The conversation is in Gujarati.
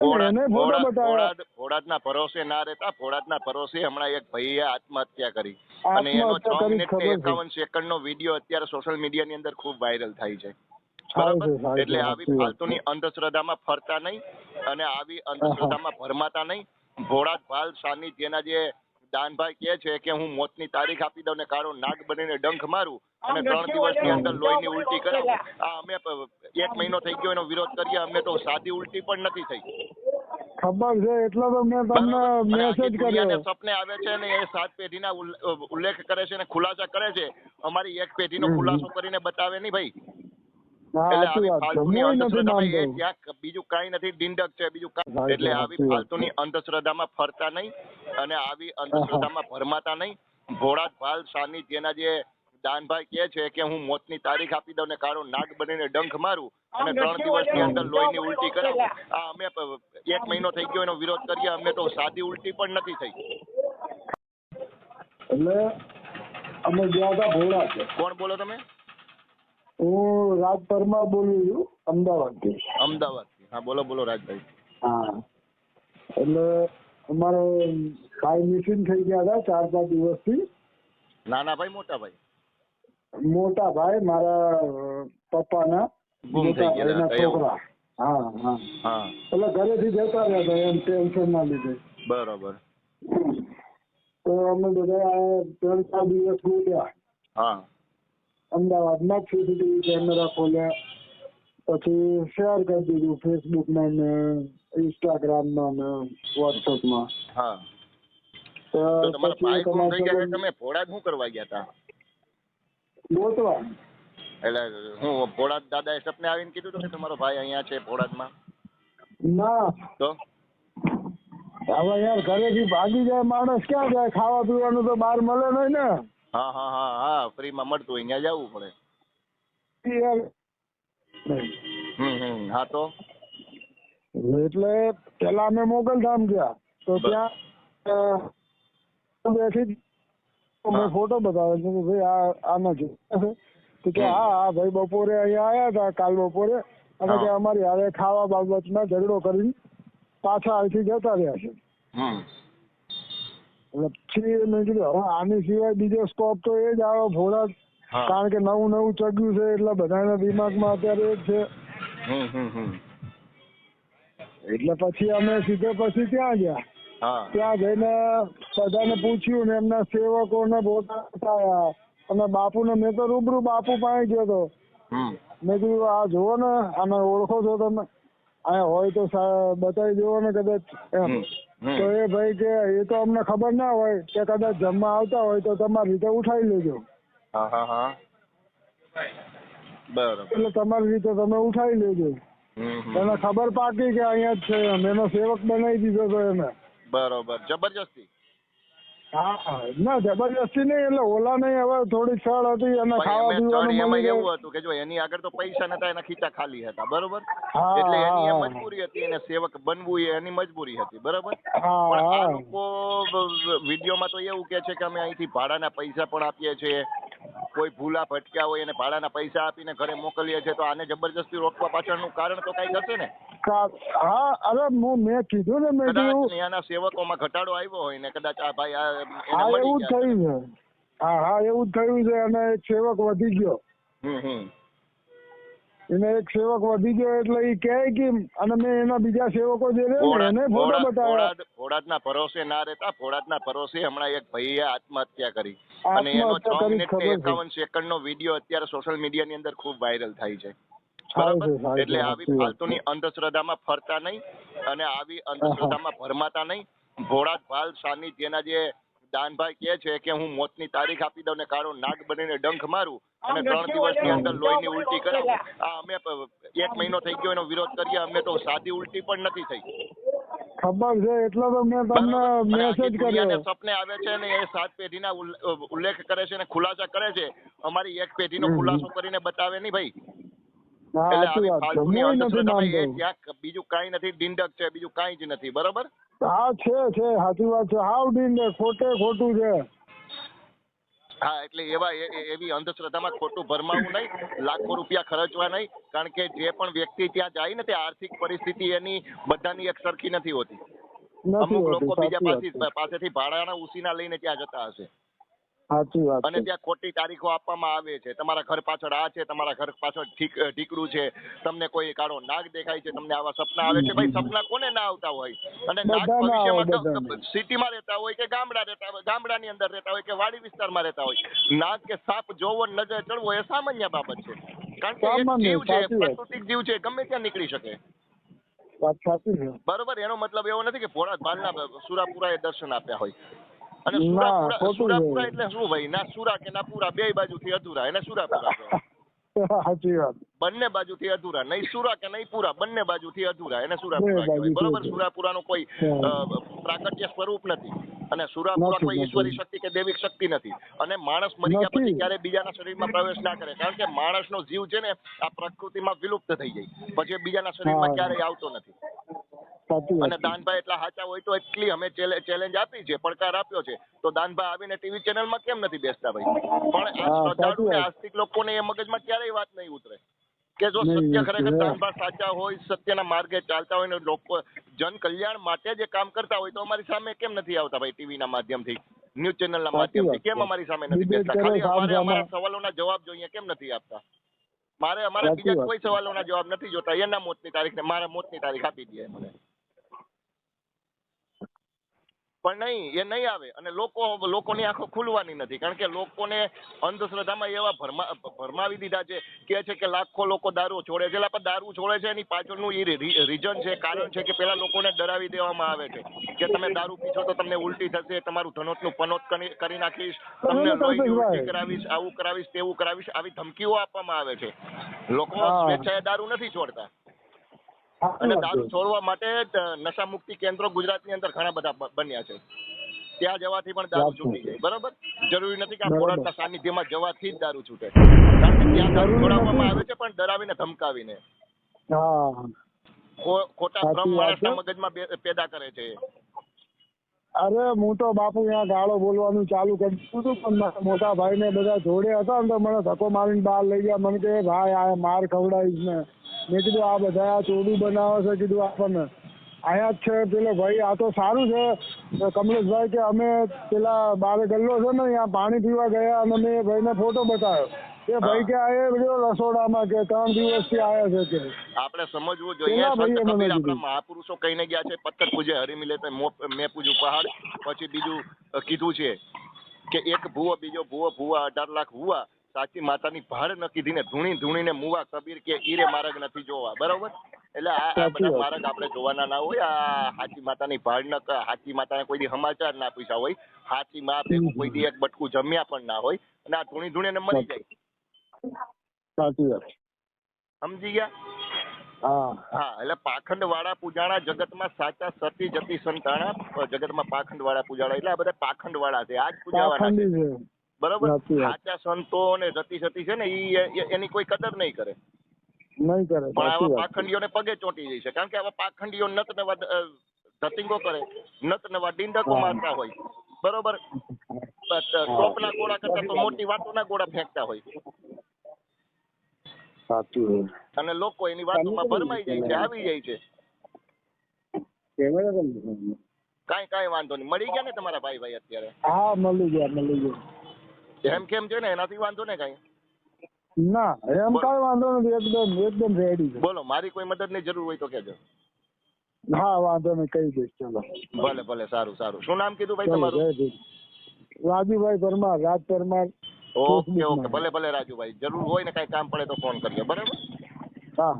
ભોળાદના ભરોસે ના રહેતા ભોળાદના પરોશે હમણાં એક ભાઈએ આત્મહત્યા કરી. અને એનો છ મિનિટ એકાવન સેકન્ડ નો વીડિયો અત્યારે સોશિયલ મીડિયા ની અંદર ખૂબ વાયરલ થાય છે. બરાબર? એટલે આવી. ફાલતુની અંધશ્રદ્ધામાં ફરતા નહીં અને આવી અંધશ્રદ્ધામાં ભરમાતા નહીં. ભોળાત ભાલ સાનિધ્યના જે દાનભાઈ કહે છે કે હું મોતની તારીખ આપી દઉં ને કાળો નાગ બનીને ડંખ મારું અને ત્રણ દિવસની અંદર લોહીની ઉલટી કરાવું. આ અમે એક મહિનો થઈ ગયો એનો વિરોધ કરીએ અમે તો સાદી ઉલટી પણ નથી થઈ. ખબર છે એટલે તો મેં તમને મેસેજ કર્યો. સપને આવે છે ને એ સાત પેઢીના ઉલ્લે- ઉલ્લેખ કરે છે ને ખુલાસા કરે છે. અમારી એક પેઢીનો. ખુલાસો કરીને બતાવે નહીં ભાઈ. બીજું કાંઈ નથી ડિંડક છે બીજું સાચી એટલે આવી ફાલતુની અંધશ્રદ્ધામાં ફરતા નહીં અને આવી અંધશ્રદ્ધામાં ભરમાતા નહીં. ભોળાદ ભાલ સાનિધ્યના જે દાનભાઈ કહે છે કે હું મોતની તારીખ આપી દઉં ને કાળો નાગ બનીને ડંખ મારું અને ત્રણ દિવસની અંદર લોહીની ઉલટી કરાવું. આ અમે એક મહિનો થઈ ગયો એનો વિરોધ કરીએ અમે તો સાદી ઉલટી પણ નથી થઈ. એટલે અમે ગયા હતા ભોળા કોણ બોલો તમે? હું રાજ પરમાર બોલું છું અમદાવાદથી અમદાવાદથી હા બોલો બોલો રાજભાઈ. હા. એટલે અમારે ભાઈ મિસિંગ થઈ ગયા હતા ચાર પાંચ દિવસથી. નાના ભાઈ મોટા ભાઈ? મોટા ભાઈ મારા પપ્પાના. ગુમ થઈ. છોકરા. હા હા. હા. એટલે ઘરેથી જતા રહ્યા હતા એમ ટેન્શન ના લીધે. બરાબર. તો અમે બધા ત્રણ ચાર દિવસ ગયા હા. અમદાવાદમાં જ સીસીટીવી કેમેરા ખોલ્યા. પછી શેર કરી દીધું ફેસબુકમાં ને ઇન્સ્ટાગ્રામમાં ને વોટ્સઅપમાં હા. તો તમારા ભાઈ ગુમ થઈ ગયા તમે ભોળા શું કરવા ગયા હતા? ગોતવા એટલે હું ભોળાદ દાદાએ સપને આવીને કીધું હતું કે તમારો ભાઈ અહીંયા છે ભોળાદમાં ના. તો? હવે યાર ઘરેથી ભાગી જાય માણસ ક્યાં જાય? ખાવા પીવાનું તો બહાર મળે નહીં ને. હા હા હા હા ફ્રીમાં મળતું હોય ત્યાં જવું પડે. હમ હમ હા તો? એટલે પેલા અમે મોગલધામ ગયા તો ત્યાં બેસી મેં ફોટો બતાવ્યો છે કે ભાઈ આ આના છે. તો કે હા હા ભાઈ બપોરે અહીંયા આવ્યા હતા કાલ બપોરે. અને. કે અમારી હારે ખાવા બાબતમાં ઝઘડો કરીને પાછા અહીંથી જતા રહ્યા છે. હમ મેં કીધું હવે આની સિવાય બીજો સ્કોપ તો એ જ આવે ભોળા કારણ કે નવું નવું ચગ્યું છે એટલે બધાના દિમાગમાં અત્યારે એ જ છે. એટલે પછી અમે સીધે પછી ત્યાં ગયા. ત્યાં જઈને બધાને પૂછ્યું ને એમના સેવકોને બોલાવ્યા અને બાપુને મેં તો રૂબરૂ બાપુ પાસે ગયો હતો મેં કીધું આ જુઓ ને આને ઓળખો છો તમે. અહીંયા હોય તો બતાવી દેવો ને કદાચ. એમ. તો એ ભાઈ કે એ તો અમને ખબર ના હોય કે કદાચ જમવા આવતા હોય તો તમારી રીતે ઉઠાવી લેજો. હા હા હા. બરોબર. એટલે તમારી રીતે તમે ઉઠાવી લેજો. એને ખબર પાકી કે અહીંયા જ છે એનો સેવક બનાવી દીધો તો એને. બરોબર. જબરજસ્તી? હા ના જબરજસ્તી નહીં એટલે ઓલા નહીં હવે થોડીક સળ હતી અને ખાવા પીવાનું એમાં એવું હતું કે જો એની આગળ તો પૈસા નતા એના ખીચા ખાલી હતા. બરોબર? એટલે એની મજબૂરી હતી એને સેવક બનવું એ એની મજબૂરી હતી. બરોબર? પણ આ લોકો વિડીયોમાં તો એવું કે છે કે અમે અહીંથી ભાડાના પૈસા પણ આપીએ છીએ. કોઈ ભૂલા ભટક્યા હોય એને ભાડાના પૈસા આપીને ઘરે મોકલીએ છીએ તો આને જબરજસ્તી રોકવા પાછળનું કારણ તો કઈ હશે ને? હા અરે હું મેં કીધું ને મેં કીધું સેવકોમાં ઘટાડો આવ્યો હોય ને કદાચ આ ભાઈ આ એવું થયું છે. હા હા એવું થયું છે અને એક સેવક વધી ગયો. એને એક સેવક વધી ગયો એટલે એ કહે કે અને મેં એના બીજા સેવકો જે રહે ને એને ફોટો બતાવ્યા. ફોડાદ ના ભરોસે ના રહેતા ભોળાદના ભરોસે હમણાં એક ભાઈએ આત્મહત્યા કરી. અને એનો છ મિનિટ ને. એકાવન સેકન્ડ નો વીડિયો અત્યારે સોશિયલ મીડિયા ની અંદર ખૂબ વાયરલ થાય છે. બરાબર? એટલે આવી ફાલતુની અંધશ્રદ્ધામાં ફરતા નહીં અને આવી અંધશ્રદ્ધામાં ભરમાતા નહીં. ભોળાદ ભાલ સાનિધ્યના જે દાનભાઈ કહે છે કે હું મોતની તારીખ આપી દઉં ને કાળો નાગ બનીને ડંખ મારું અને ત્રણ દિવસની અંદર લોહીની ઉલટી કરાવું. આ અમે એક મહિનો થઈ ગયો એનો વિરોધ કરીએ અમે તો સાદી ઉલટી પણ નથી થઈ. ખબર છે એટલે તો મેં તમને અને મેસેજ કર્યો. સપને આવે છે ને એ સાત પેઢીના ઉલ્લે- ઉલ્લેખ કરે છે ને ખુલાસા કરે છે. અમારી એક પેઢીનો. ખુલાસો કરીને બતાવે નહીં ભાઈ. એટલે આવી વાત ફાલતુની જમવું નથી માનતો. બીજું કાંઈ નથી ડિંડક છે બીજું કાંઈ જ નથી બરોબર? હા છે છે સાચી વાત છે. હાવ ડીંડે ખોટે ખોટું છે. હા એટલે એવા એવી અંધશ્રદ્ધામાં ખોટું ભરમાવું નહીં લાખો રૂપિયા ખર્ચવા નહીં કારણ કે જે પણ વ્યક્તિ ત્યાં જાય ને તે આર્થિક પરિસ્થિતિ એની બધાની એક સરખી નથી હોતી. અમુક લોકો બીજા પાસેથી ભાડાના ઉસીના લઈને ત્યાં જતા હશે. સાચી વાત અને ત્યાં ખોટી તારીખો આપવામાં આવે છે. તમારા ઘર પાછળ આ છે તમારા ઘર પાછળ ઢીકડું છે. તમને કોઈ કાળો નાગ દેખાય છે તમને આવા સપના આવે છે. ભાઈ સપના કોને ના આવતા હોય? અને નાગ ભવિષ્યમાં. સિટીમાં રહેતા હોય કે ગામડા રહેતા હોય ગામડાની અંદર રહેતા હોય કે વાડી વિસ્તારમાં રહેતા હોય નાગ કે સાપ જોવો નજર ચડવો એ સામાન્ય બાબત છે. કારણ કે જીવ છે પ્રાકૃતિક જીવ છે ગમે ત્યાં નીકળી શકે. વાત સાચી છે. બરોબર એનો મતલબ એવો નથી કે ભોળા ભાલના સુરાપુરા એ દર્શન આપ્યા હોય. અને સુરાપુરા સુરાપુરા એટલે શું ભાઈ? ના સુરા કે ના પુરા બે બાજુથી અધૂરા. એને સુરાપુરા સાચી વાત. બંને બાજુથી અધૂરા. નહીં સુરા કે નહીં પૂરા બંને બાજુથી અધૂરા. એને સુરાપુરા કહેવાય. બરોબર. સુરાપુરાનું કોઈ પ્રાકટ્ય સ્વરૂપ નથી. અને સુરાપુરા કોઈ ઈશ્વરી શક્તિ કે દૈવિક શક્તિ નથી. અને માણસ મરી ગયા પછી ક્યારે બીજાના શરીરમાં પ્રવેશ ના કરે. કારણ કે માણસનો જીવ છે ને આ પ્રકૃતિમાં વિલુપ્ત થઈ જાય. પછી બીજાના શરીરમાં. ક્યારેય આવતો નથી. અને દાનભાઈ એટલા સાચા હોય તો એટલી અમે ચેલેન્જ આપી છે પડકાર આપ્યો છે. તો દાનભાઈ આવીને ટીવી ચેનલમાં કેમ નથી બેસતા ભાઈ? પણ શ્રદ્ધાળુ ને. આસ્તિક લોકોને એ મગજમાં ક્યારેય વાત નહીં ઉતરે. કે જો સત્ય ખરેખર દાનભાઈ સાચા હોય સત્યના માર્ગે ચાલતા હોય ને લોકો જન કલ્યાણ માટે જે કામ કરતા હોય તો અમારી સામે કેમ નથી આવતા ભાઈ ટીવીના માધ્યમથી? ન્યૂઝ ચેનલ ના માધ્યમથી કેમ અમારી સામે નથી બેસતા? ખાલી અમારે અમારા સવાલોના જવાબ જોઈએ કેમ નથી આપતા? મારે અમારા બીજા કોઈ સવાલોના જવાબ નથી જોતા. એના મોતની તારીખ ને મારા મોતની તારીખ આપી દે મને પણ નહીં એ નહીં આવે. અને લોકો લોકોની આંખો ખુલવાની નથી. કારણ કે લોકોને અંધશ્રદ્ધામાં એવા ભરમા ભરમાવી દીધા છે કે છે કે લાખો લોકો દારૂ છોડે છે. એટલે પણ દારૂ છોડે છે એની પાછળનું એ રીઝન છે કારણ છે કે પેલા લોકોને ડરાવી દેવામાં આવે છે કે તમે દારૂ પીશો તો તમને ઉલટી થશે તમારું ધનોતનું પનોત કરી નાખીશ તમને લોહી ઉલટી કરાવીશ આવું કરાવીશ તેવું કરાવીશ આવી ધમકીઓ આપવામાં આવે છે. લોકો સ્વેચ્છાએ દારૂ નથી છોડતા. અને દારૂ છોડવા માટે નશા મુક્તિ કેન્દ્રો ગુજરાતની અંદર ઘણા બધા બન્યા છે. ત્યાં જવાથી પણ દારૂ છૂટી જાય બરાબર? જરૂરી નથી કે આ. ખોરાકના સાનિધ્યમાં જવાથી જ દારૂ છૂટે. કારણ કે ત્યાં દારૂ છોડાવવામાં. આવે છે પણ ડરાવીને ધમકાવીને. ખોટા ભ્રમ માણસના મગજમાં પેદા કરે છે. અરે હું તો બાપુ ત્યાં ગાળો બોલવાનું ચાલુ કરી દીધું પણ મારા મોટા ભાઈ ને બધા જોડે હતા ને તો મને ધક્કો મારીને બહાર લઈ ગયા. મને કે ભાઈ આ માર ખવડાવીશ ને. મેં કીધું આ બધા આ બનાવે છે કીધું આપણને. અહીંયા જ છે પેલો ભાઈ આ તો સારું છે. કમલેશભાઈ કે અમે પેલા બારે ગલ્લો છે ને અહીંયા પાણી પીવા ગયા અને મેં ભાઈને ફોટો બતાવ્યો. કે ભાઈ કે આ એ રહ્યો રસોડામાં કે ત્રણ દિવસથી આવ્યા છે કે. આપણે સમજવું જોઈએ. સંત કબીર આપણા મહાપુરુષો કહીને ગયા છે પથ્થર પૂજે હરી મિલે તો મો- પૂજ્યું પહાડ પછી બીજું કીધું છે કે એક ભૂવો બીજો ભૂવો ભૂવા અઢાર લાખ હુવા સાચી માતાની ભાડ ન કીધીને ધૂણી ધૂણીને મુવા કબીર કે ઈરે માર્ગ નથી જોવા. બરોબર? એટલે આ બધા માર્ગ આપણે જોવાના ના હોય. આ હાચી માતાની ભાડ ન હાચી માતાને કોઈ દી સમાચાર ના પૂછ્યા હોય. હાચી મા ભેગું કોઈ દી એક બટકું જમ્યા પણ ના હોય. અને આ ધૂણી ધૂણીને મરી જાય. સાચી વાત. સમજી ગયા? હા. હા એટલે પાખંડ વાળા પૂજાણા જગતમાં સાચા સતી જતી સંતાણા જગતમાં પાખંડ વાળા પૂજાણા. એટલે આ બધા પાખંડ વાળા છે આ જ પૂજાવાના છે. બરોબર? સાચા સંતો અને રતિ સતી છે ને ઈ એ- એની કોઈ કદર નહીં કરે. નહીં કરે પણ આવા પાખંડીઓને પગે ચોંટી જશે કારણ કે આવા પાખંડીઓ નત નવા ધતિંગો કરે નત નવા ડીંડકો મારતા હોય. બરોબર? ટોપના ગોળા કરતા તો મોટી વાતોના ગોળા ફેંકતા હોય. સાચું અને લોકો એની વાતોમાં ભરમાઈ જાય છે આવી જાય છે. કાઈ કઈ વાંધો નહીં. મળી ગયા ને તમારા ભાઈ ભાઈ અત્યારે? હા મળી ગયા મળી ગયા. એમ કેમ છે ને? એનાથી વાંધો ને કઈ? ના એમ કઈ વાંધો નથી એકદમ એકદમ રેડી છે. બોલો મારી કોઈ મદદની જરૂર હોય તો કહેજો. હા વાંધો નહીં કહી દઈશ ચલો. ભલે ભલે સારું સારું. શું નામ કીધું ભાઈ તમારું. રાજુભાઈ પરમાર રાજ પરમાર. Okay okay. ભલે ભલે રાજુભાઈ. જરૂર હોય ને કઈ કામ પડે તો ફોન કરજો બરાબર? હા.